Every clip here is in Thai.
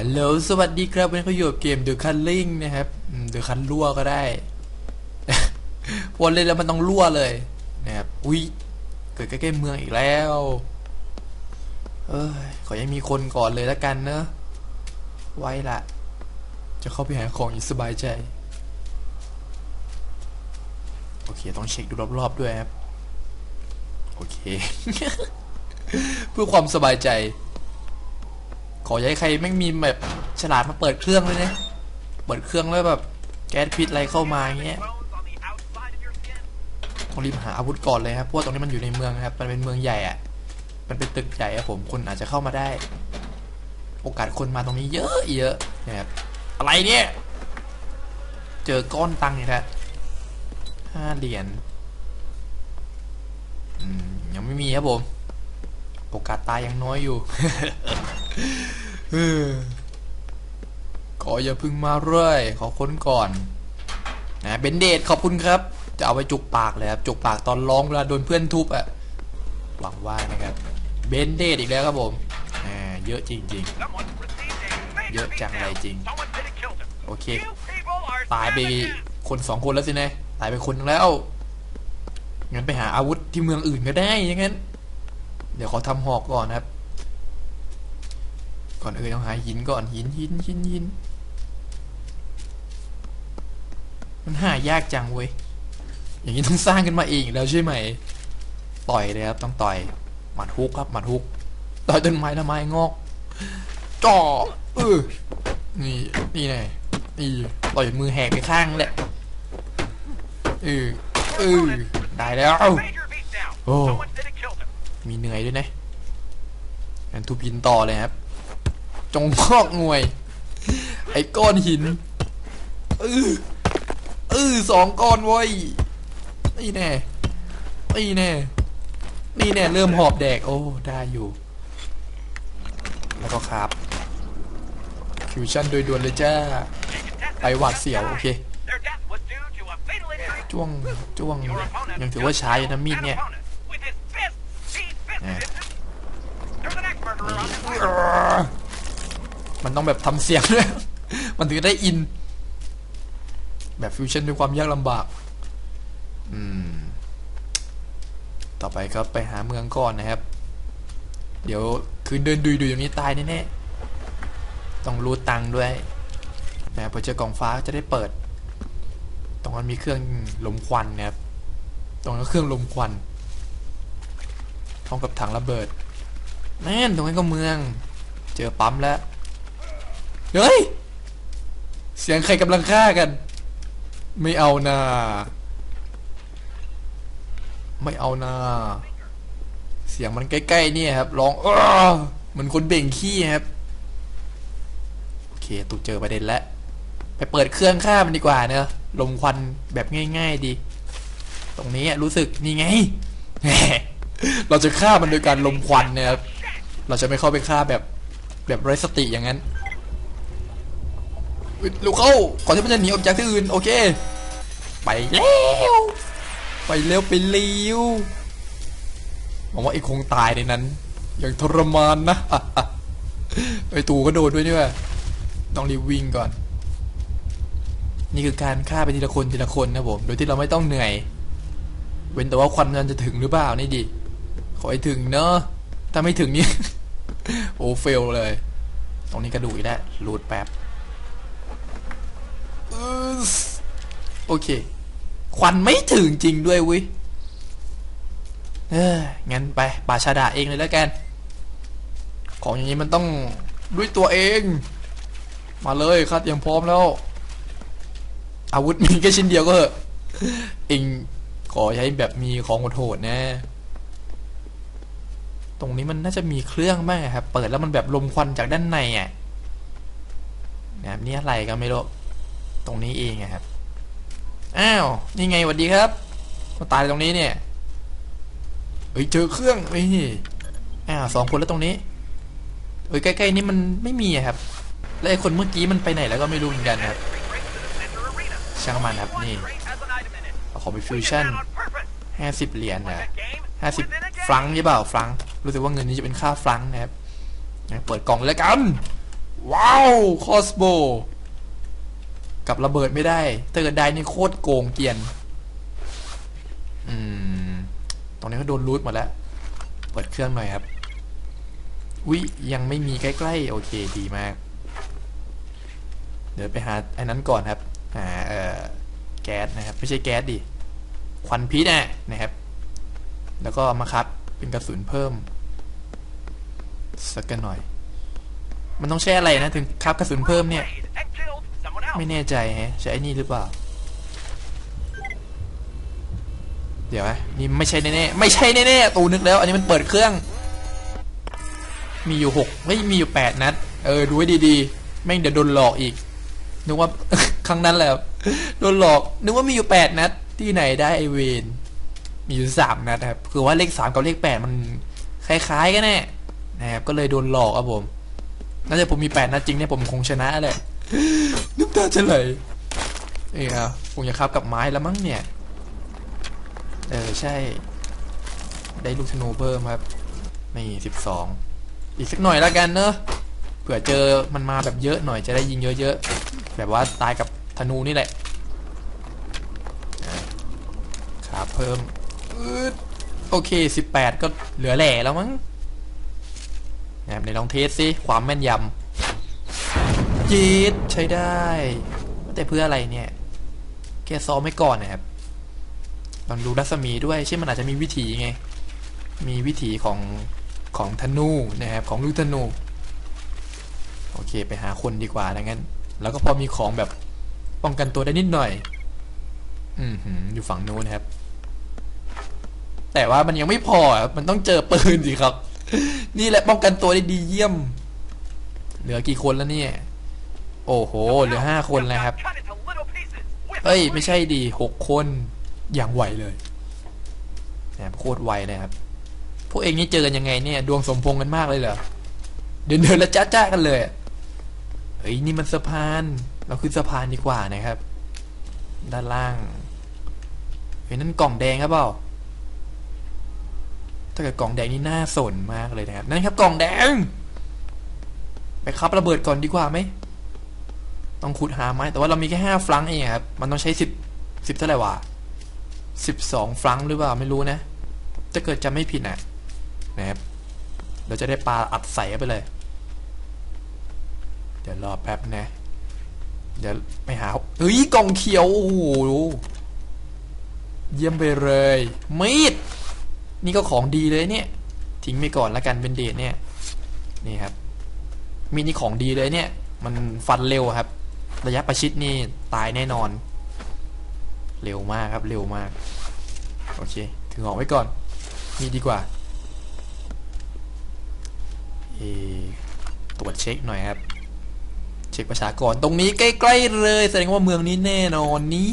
ฮัลโหลสวัสดีครับวันนี้เขาอยู่กับเกม The Culling นะครับอืม The Cull รั่วก็ได้วนเล่นแล้วมันต้องรั่วเลยนะครับอุ้ยเกิดใกล้ๆเมืองอีกแล้วเอ้ยขอยังมีคนก่อนเลยแล้วกันเนอะไว้ละ จะเข้าไปหาของอีกสบายใจ โอเค ต้องเช็คดูรอบๆด้วยครับ โอเค เพื่อความสบายใจ ขออย่าให้ใครไม่มีแบบฉลาดมาเปิดเครื่องเลยนะเปิดเครื่องแล้วแบบแก๊สพิษอะไรเข้ามาอย่างเงี้ยต้องรีบหาอาวุธก่อนเลยครับเพราะตรงนี้มันอยู่ในเมืองครับ มันเป็นเมืองใหญ่อะมันเป็นตึกใหญ่อะผมคนอาจจะเข้ามาได้ โอกาสคนมาตรงนี้เยอะเยอะนะครับอะไรเนี่ย เจอก้อนตังค์นี่แหละห้าเหรียญอืมยังไม่มีครับผม โอกาสตายยังน้อยอยู่ ขออย่าพึ่งมาเรื่อย ขอค้นก่อนนะเบนเดดขอบคุณครับ จะเอาไปจุกปากเลยครับ จุกปากตอนร้องเวลาโดนเพื่อนทุบอะหวังว่านะครับ เบนเดดอีกแล้วครับผมอ่าเยอะจริง ๆ เยอะจังไรจริง โอเค ตายไปคนสองคนแล้วสินะตายไปคนแล้วงั้นไปหาอาวุธที่เมืองอื่นก็ได้ยังงั้น เดี๋ยวขอทำหอกก่อนครับ ก่อนอื่นต้องหาหินก่อนหินหินหินหินมันหายากจังเว้ย อย่างนี้ต้องสร้างขึ้นมาเองอีกแล้วใช่ไหม ต่อยเลยครับ ต้องต่อยหมัดฮุกครับหมัดฮุก ต่อยต้นไม้ทำไมงอกจ่อเออนี่นี่ไงนี่ต่อยมือแหกไปข้างแหละเออเออได้แล้วโอ้มีเหนื่อยด้วยนะงั้นทุบหินต่อเลยครับ จงพอกงวย ไอ้ก้อนหินเออเออสองก้อนไว้ยนี่แน่นี่แน่ นี่แน่ เริ่มหอบแดก โอ้ ได้อยู่ แล้วก็ครับ ฟิวชั่นโดยด่วนเลยจ้า ไปหวาดเสียว โอเคจ้วงจ้วง ยังถือว่าช้าอยู่นะมีดเนี่ย มันต้องแบบทำเสียงด้วย มันถึงได้อิน แบบฟิวชั่นด้วยความยากลำบาก อืม ต่อไปก็ไปหาเมืองก่อนนะครับ เดี๋ยวคืนเดินดุยๆอย่างนี้ตายแน่ๆต้องรูดตังค์ด้วยนะพอเจอกล่องฟ้าจะได้เปิด ตรงนั้นมีเครื่องลมควันนะครับ ตรงนั้นเครื่องลมควันพร้อมกับถังระเบิดแน่นตรงนั้นก็เมือง เจอปั๊มแล้ว เฮ้ย เสียงใครกำลังฆ่ากัน ไม่เอานาไม่เอานาเสียงมันใกล้ๆเนี่ยครับร้องอ้อเหมือนคนเบ่งขี้ครับ โอเคตูเจอประเด็นแล้ว ไปเปิดเครื่องฆ่ามันดีกว่าเนอะลมควันแบบง่าย ๆดี ตรงนี้รู้สึกนี่ไง เราจะฆ่ามันโดยการลมควันเนี่ยครับเราจะไม่เข้าไปฆ่าแบบแบบไร้สติอย่างนั้น ลูกเข้าก่อนที่มันจะหนีออกจากที่อื่น โอเค ไปเร็ว ไปเร็วไปเร็วหวังว่าไอ้คงตายในนั้น อย่างทรมานนะไอตูก็โดนด้วยนี่ว่าต้องรีบวิ่งก่อน นี่คือการฆ่าไปทีละคนทีละคนนะผม โดยที่เราไม่ต้องเหนื่อย เว้นแต่ว่าควันมันจะถึงหรือเปล่านี่ดิ ขอให้ถึงเนอะถ้าไม่ถึงนี่ โอ้เฟลเลย ตรงนี้กระดูกอีกแล้วรูดแป๊บอึ๊ส โอเค ควันไม่ถึงจริงด้วยวิเอองั้นไปป่าชาดาเองเลยแล้วกัน ของอย่างนี้มันต้องด้วยตัวเอง มาเลยครับยังพร้อมแล้ว อาวุธมีแค่ชิ้นเดียวก็เหอะเองขอใช้แบบมีของโหดๆนะ ตรงนี้มันน่าจะมีเครื่องบ้างครับ เปิดแล้วมันแบบลมควันจากด้านในอะนะครับนี่อะไรก็ไม่รู้ ตรงนี้เองครับ อ้าว นี่ไงสวัสดีครับ มาตายตรงนี้เนี่ย เฮ้ยเจอเครื่องนี่อ้าวสองคนแล้วตรงนี้เฮ้ยใกล้ๆนี่มันไม่มีครับ แล้วไอ้คนเมื่อกี้มันไปไหนแล้วก็ไม่รู้เหมือนกันครับ ช่างมันครับนี่ขอไปฟิวชั่นห้าสิบเหรียญนะห้าสิบฟรังใช่เปล่าฟรัง รู้สึกว่าเงินนี้จะเป็นค่าฟรังนะครับ เปิดกล่องเลยแล้วกัน ว้าว คอสโบ กับระเบิดไม่ได้ ถ้าเกิดได้นี่โคตรโกงเกียน อืม ตรงนี้ก็โดนรูทหมดแล้ว เปิดเครื่องหน่อยครับวิยังไม่มีใกล้ๆ โอเคดีมาก เดี๋ยวไปหาไอ้นั้นก่อนครับ หาเอ่อแก๊สนะครับ ไม่ใช่แก๊สดิ ควันพิษนะนะครับ แล้วก็มาคัดเป็นกระสุนเพิ่ม สักกันหน่อย มันต้องใช้อะไรนะถึงคับกระสุนเพิ่มเนี่ย ไม่แน่ใจแฮะใช้ไอ้นี่หรือเปล่า เดี๋ยวนะนี่ไม่ใช่แน่ๆไม่ใช่แน่ๆตูนึกแล้ว อันนี้มันเปิดเครื่อง มีอยู่หกไม่มีอยู่แปดนัด เออดูให้ดีๆแม่งเดี๋ยวโดนหลอกอีกนึกว่าครั้งนั้นแหละโดนหลอกนึกว่ามีอยู่แปดนัด ที่ไหนได้ไอเวนมีอยู่สามนัดครับคือว่าเลขสามกับเลขแปดมันคล้ายๆกันแน่นะครับก็เลยโดนหลอกครับผมน่าจะผมมีแปดนัดจริงเนี่ยผมคงชนะแหละ น้ำตาจะไหลเออครับคงจะคับกับไม้แล้วมั้งเนี่ย เออใช่ ได้ลูกธนูเพิ่มครับ นี่สิบสอง อีกสักหน่อยแล้วกันเนอะ เผื่อเจอมันมาแบบเยอะหน่อยจะได้ยิงเยอะๆ แบบว่าตายกับธนูนี่แหละอะขาเพิ่มอืดโอเคสิบแปดก็เหลือแหล่แล้วมั้งนะครับในลองเทสสิความแม่นยำ ยีดใช้ได้ แต่เพื่ออะไรเนี่ยแค่ซ้อมไว้ก่อนนะครับลองดูรัศมีด้วยเช่นมันอาจจะมีวิถีไง มีวิถีของของธนูนะครับของลูกธนู โอเคไปหาคนดีกว่าดังนั้น แล้วก็พอมีของแบบป้องกันตัวได้นิดหน่อย อืมอยู่ฝั่งนู้นนะครับ แต่ว่ามันยังไม่พอมันต้องเจอปืนสิครับ นี่แหละป้องกันตัวได้ดีเยี่ยม เหลือกี่คนแล้วเนี่ย โอ้โห เหลือห้าคนแล้วครับเอ้ย ไม่ใช่ดีหกคนอย่างไวเลยนะโคตรไวนะครับ พวกเองนี่เจอกันยังไงเนี่ย ดวงสมพงกันมากเลยเหรอ เดินเดินแล้วจ้าจ้ากันเลยเฮ้ยนี่มันสะพาน เราขึ้นสะพานดีกว่านะครับ ด้านล่างเฮ้ยนั่นกล่องแดงครับเปล่าถ้าเกิดกล่องแดงนี่น่าสนมากเลยนะครับ นั่นครับกล่องแดง ไปคับระเบิดก่อนดีกว่าไหม ต้องขุดหาไม้แต่ว่าเรามีแค่ห้าฟลังเองครับ มันต้องใช้สิบสิบเท่าไหร่วะสิบสองฟลังหรือเปล่าไม่รู้นะถ้าเกิดจะไม่ผิดนะนะครับเราจะได้ปลาอัดใส่ไปเลย เดี๋ยวรอแป๊บนะ เดี๋ยวไปหาเฮ้ยกล่องเขียว โอ้โห เยี่ยมไปเลย มีด นี่ก็ของดีเลยเนี่ย ทิ้งไปก่อนละกันเป็นเดทเนี่ย นี่ครับ มีดนี่ของดีเลยเนี่ย มันฟันเร็วครับ ระยะประชิดนี่ตายแน่นอน เร็วมากครับเร็วมาก โอเคถือหอกไว้ก่อน มีดีกว่าเออตรวจเช็คหน่อยครับ เช็คประชากรตรงนี้ใกล้ๆเลย แสดงว่าเมืองนี้แน่นอนนี้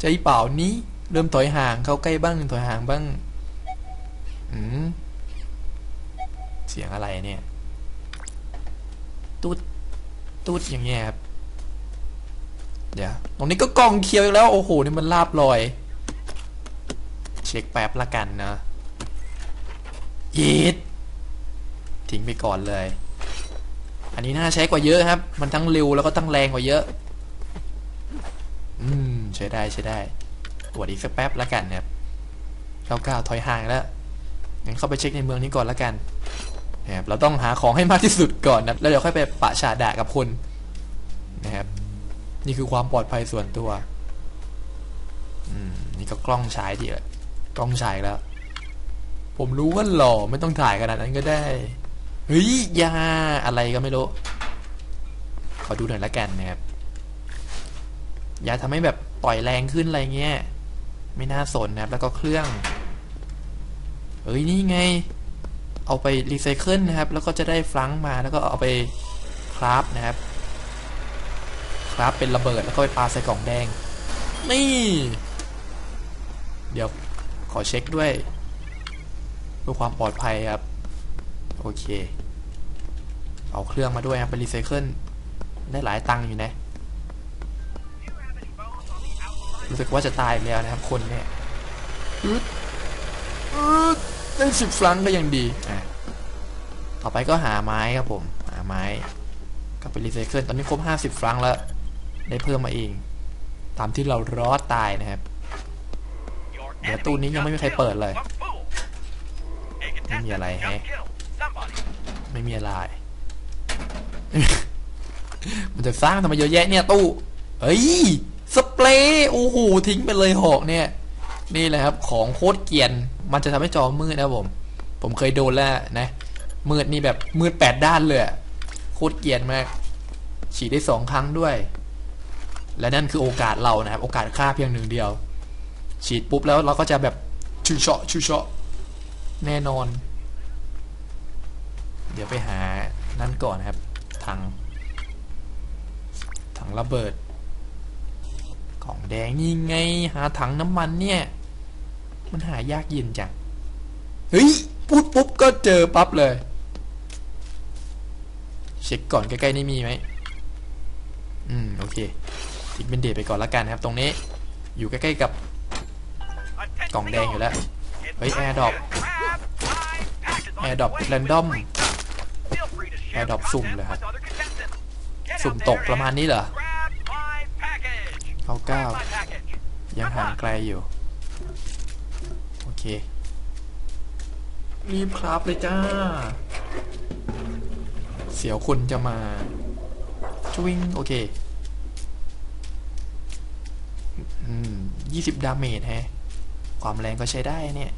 ใจเปล่านี้เริ่มถอยห่างเข้าใกล้บ้างถอยห่างบ้างอืมเสียงอะไรเนี่ยตูดตูดอย่างเงี้ยครับ เดี๋ยว ตรงนี้ก็กองเคียวอีกแล้ว โอ้โห นี่มันลาบลอย เช็คแป๊บละกันนะยีดทิ้งไปก่อนเลย อันนี้น่าใช้กว่าเยอะครับ มันทั้งเร็วแล้วก็ทั้งแรงกว่าเยอะ อืม ใช้ได้ใช้ได้ตรวจอีกสักแป๊บละกันนะครับเก้าเก้าถอยห่างแล้ว งั้นเข้าไปเช็คในเมืองนี้ก่อนละกันนะครับเราต้องหาของให้มากที่สุดก่อนนะ แล้วเดี๋ยวค่อยไปปะฉาดะกับคนนะครับ นี่คือความปลอดภัยส่วนตัว อืม นี่ก็กล้องฉายดีแหละกล้องฉายแล้ว ผมรู้ว่าหล่อไม่ต้องถ่ายขนาดนั้นก็ได้ เฮ้ยยาอะไรก็ไม่รู้ ขอดูหน่อยละกันนะครับ ยาทำให้แบบปล่อยแรงขึ้นอะไรเงี้ย ไม่น่าสนนะครับ แล้วก็เครื่องเฮ้ยนี่ไง เอาไปรีไซเคิลนะครับ แล้วก็จะได้ฟลังมา แล้วก็เอาไปคราฟนะครับ คราฟเป็นระเบิดแล้วก็ไปปาใส่กล่องแดง นี่ เดี๋ยวขอเช็คด้วยเพื่อความปลอดภัยครับ โอเค เอาเครื่องมาด้วยครับไปรีไซเคิลได้หลายตังค์อยู่นะ รู้สึกว่าจะตายแล้วนะครับคนเนี่ยอึดอึดได้สิบฟลังก็ยังดีอะต่อไปก็หาไม้ครับผม หาไม้กลับไปรีไซเคิลตอนนี้ครบห้าสิบฟรังแล้ว ได้เพิ่มมาเอง ตามที่เรารอดตายนะครับ เดี๋ยวตู้นี้ยังไม่มีใครเปิดเลย ไม่มีอะไรแฮะไม่มีอะไร มันจะสร้างทำไมเยอะแยะเนี่ยตู้ เฮ้ย สเปรย์โอ้โหทิ้งไปเลยหอกเนี่ย นี่แหละครับ ของโคตรเกียน มันจะทำให้จอมืดนะผม ผมเคยโดนแล้วนะ มืดนี่แบบมืดแปดด้านเลยโคตรเกียนมาก ฉีดได้สองครั้งด้วย และนั่นคือโอกาสเรานะครับ โอกาสฆ่าเพียงหนึ่งเดียว ฉีดปุ๊บแล้วเราก็จะแบบชูเชาะชูเชาะแน่นอน เดี๋ยวไปหานั่นก่อนนะครับถังถังระเบิดกล่องแดงนี่ไง หาถังน้ำมันเนี่ย มันหายากเย็นจังเฮ้ยพูดปุ๊บก็เจอปั๊บเลย เช็คก่อนใกล้ๆนี่มีไหมอืม โอเค ทิ้งเป็นเดทไปก่อนละกันนะครับ ตรงนี้อยู่ใกล้ๆกับ Attention กล่องแดงอยู่แล้ว It's เฮ้ย time AirDrop to grab my package on AirDrop its way. random Feel free to share AirDrop content สุ่มเลยครับ with other contestants. Get สุ่ม out ต there กประมาณนี้เหรอ and grab my package. เอาเก้า Grab my package. ยังห่างไกลอยู่ โอเค รีบครับเลยจ้า เสียวคนจะมาชวิงโอเค 20 ดาเมจฮะ ความแรงก็ใช้ได้เนี่ย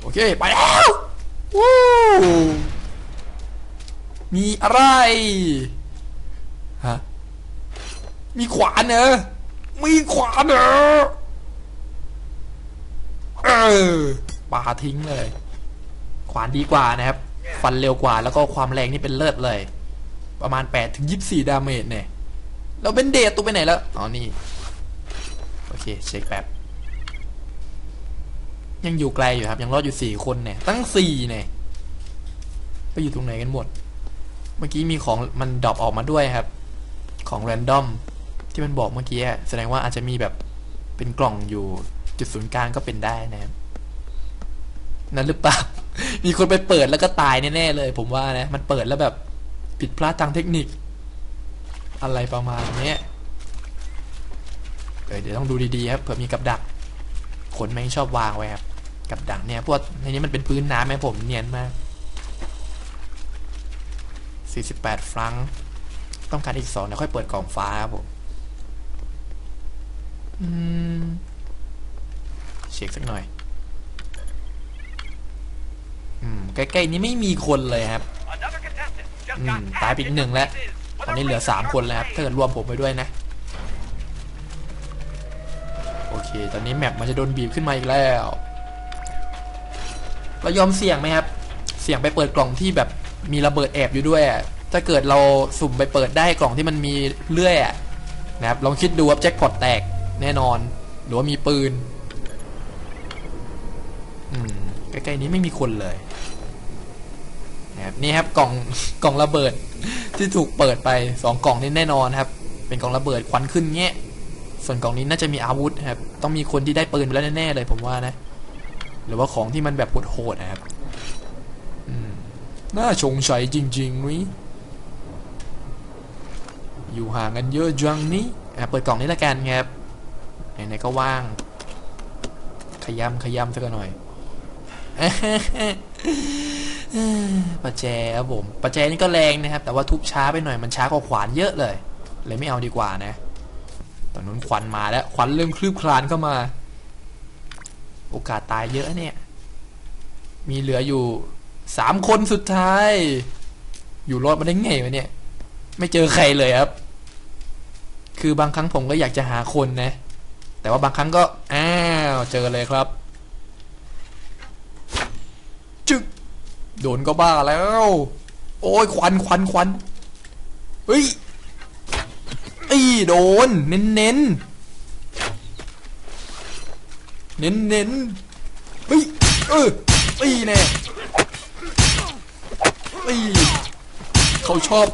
โอเค ไปแล้ววู้มีอะไร ฮะ มีขวานเนอมีขวานเนอเออปาทิ้งเลย ขวานดีกว่านะครับ ฟันเร็วกว่าแล้วก็ความแรงนี่เป็นเลิศเลย ประมาณ8ถึง24 ดาเมจเนี่ย แล้วเป็นเดทตัวไปไหนแล้วอ๋อนี่ โอเค เช็คแป๊บ ยังอยู่ไกลอยู่ครับ ยังรอดอยู่สี่คนเนี่ย ตั้งสี่เนี่ย ไปอยู่ตรงไหนกันหมด เมื่อกี้มีของมันดรอปออกมาด้วยครับ ของแรนดอมที่มันบอกเมื่อกี้แสดงว่าอาจจะมีแบบเป็นกล่องอยู่จุดศูนย์กลางก็เป็นได้นะครับนั่นหรือเปล่า มีคนไปเปิดแล้วก็ตายแน่ๆเลย ผมว่านะ มันเปิดแล้วแบบผิดพลาดทางเทคนิค อะไรประมาณนี้เเดี๋ยวต้องดูดีๆครับเผื่อมีกับดักคนแม่งชอบวางไว้ครับกับดักเนี่ยพวกในนี้มันเป็นพื้นน้ำไหมผมเนียนมาก 48 ฟรังต้องการอีกสองเดี๋ยวค่อยเปิดกล่องฟ้าครับผมเช็คสักหน่อย อืมใกล้ๆนี้ไม่มีคนเลยครับ อืมตายไปอีกหนึ่งแล้ว นี้เหลือสามคนแล้วครับถ้าเกิดรวมผมไปด้วยนะ โอเค ตอนนี้แมปมันจะโดนบีบขึ้นมาอีกแล้ว เรายอมเสี่ยงไหมครับ เสี่ยงไปเปิดกล่องที่แบบมีระเบิดแอบอยู่ด้วย ถ้าเกิดเราสุ่มไปเปิดได้กล่องที่มันมีเลื่อยนะครับ ลองคิดดูว่าแจ็คพอตแตกแน่นอน หรือว่ามีปืน อืม ใกล้ๆนี้ไม่มีคนเลย นะครับนี่ครับกล่องกล่องระเบิดที่ถูกเปิดไปสองกล่องนี้แน่นอนครับ เป็นกล่องระเบิดควันขึ้นเงี้ยส่วนกล่องนี้น่าจะมีอาวุธครับ ต้องมีคนที่ได้ปืนไปแล้วแน่ๆเลยผมว่านะ หรือว่าของที่มันแบบโหดๆนะครับน่าชงชัยจริงๆวิอยู่ห่างกันเยอะจังนี่อะเปิดกล่องนี้ละกันครับไหนๆก็ว่าง ขยำขยำสักหน่อย ประแจครับผมประแจนี่ก็แรงนะครับ แต่ว่าทุบช้าไปหน่อยมันช้ากว่าขวานเยอะเลย เลยไม่เอาดีกว่านะ ตอนนู้นควันมาแล้วควันเริ่มคลืบคลานเข้ามา โอกาสตายเยอะเนี่ย มีเหลืออยู่สามคนสุดท้าย อยู่รอดมาได้ไงวะเนี่ย ไม่เจอใครเลยครับ คือบางครั้งผมก็อยากจะหาคนนะ แต่ว่าบางครั้งก็อ้าวเจอเลยครับจึก โดนก็บ้าแล้ว โอ้ยควันควันควันเฮ้ยอีโดน เน้นเน้นเน้นเน้นเฮ้ยเอออีแน่อีเขาชอบ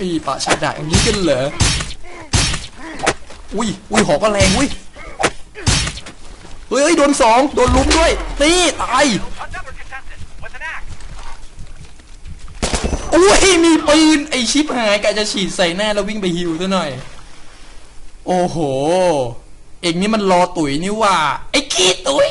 อีปะชาดาอย่างนี้กันเหรออุ้ยอุ้ยหอกก็แรงอุ้ยเฮ้ยเฮ้ยโดนสองโดนลุมด้วยตีตาย อุ้ยมีปืนไอชิปหายกะจะฉีดใส่หน้าแล้ววิ่งไปฮิวซะหน่อย โอ้โห เอกนี่มันรอตุ๋ยนี่ว่า ไอ้ขี้ตุ๋ย